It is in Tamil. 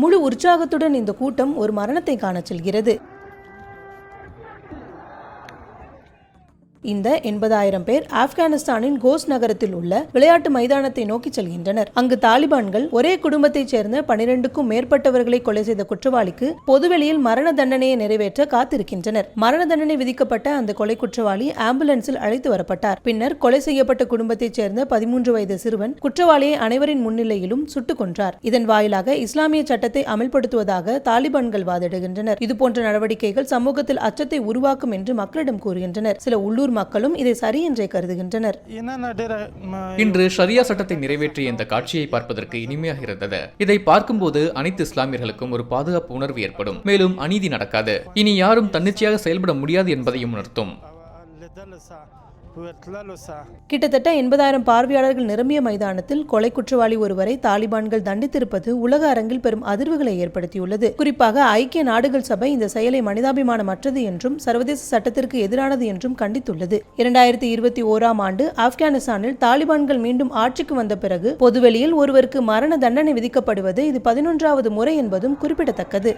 முழு உற்சாகத்துடன் இந்த கூட்டம் ஒரு மரணத்தை காணச் செல்கிறது. இந்த எண்பதாயிரம் பேர் ஆப்கானிஸ்தானின் கோஸ் நகரத்தில் உள்ள விளையாட்டு மைதானத்தை நோக்கி செல்கின்றனர். அங்கு தாலிபான்கள் ஒரே குடும்பத்தைச் சேர்ந்த பனிரெண்டுக்கும் மேற்பட்டவர்களை கொலை செய்த குற்றவாளிக்கு பொதுவெளியில் மரண தண்டனையை நிறைவேற்ற காத்திருக்கின்றனர். மரண தண்டனை விதிக்கப்பட்ட அந்த கொலை குற்றவாளி ஆம்புலன்ஸில் அழைத்து வரப்பட்டார். பின்னர் கொலை செய்யப்பட்ட குடும்பத்தைச் சேர்ந்த பதிமூன்று வயது சிறுவன் குற்றவாளியை அனைவரின் முன்னிலையிலும் சுட்டுக் கொன்றார். இதன் வாயிலாக இஸ்லாமிய சட்டத்தை அமல்படுத்துவதாக தாலிபான்கள் வாதிடுகின்றனர். இதுபோன்ற நடவடிக்கைகள் சமூகத்தில் அச்சத்தை உருவாக்கும் என்று மக்களிடம் கூறுகின்றனர். சில உள்ளூர் மக்களும் இதை சரி என்றே கருதுகின்றனர். இன்று ஷரியா சட்டத்தை நிறைவேற்றிய இந்த காட்சியை பார்ப்பதற்கு இனிமையாக இருந்தது. இதை பார்க்கும்போது அனைத்து இஸ்லாமியர்களுக்கும் ஒரு பாதுகாப்பு உணர்வு ஏற்படும். மேலும் அநீதி நடக்காது. இனி யாரும் தன்னிச்சையாக செயல்பட முடியாது என்பதையும் உணர்த்தும். கிட்டத்தட்ட எண்பதாயிரம் பார்வையாளர்கள் நிரம்பிய மைதானத்தில் கொலை குற்றவாளி ஒருவரை தாலிபான்கள் தண்டித்திருப்பது உலக அரங்கில் பெரும் அதிர்வுகளை ஏற்படுத்தியுள்ளது. குறிப்பாக ஐக்கிய நாடுகள் சபை இந்த செயலை மனிதாபிமானமற்றது என்றும் சர்வதேச சட்டத்திற்கு எதிரானது என்றும் கண்டித்துள்ளது. இரண்டாயிரத்தி இருபத்தி ஓராம் ஆண்டு ஆப்கானிஸ்தானில் தாலிபான்கள் மீண்டும் ஆட்சிக்கு வந்த பிறகு பொதுவெளியில் ஒருவருக்கு மரண தண்டனை விதிக்கப்படுவது இது பதினொன்றாவது முறை என்பதும் குறிப்பிடத்தக்கது.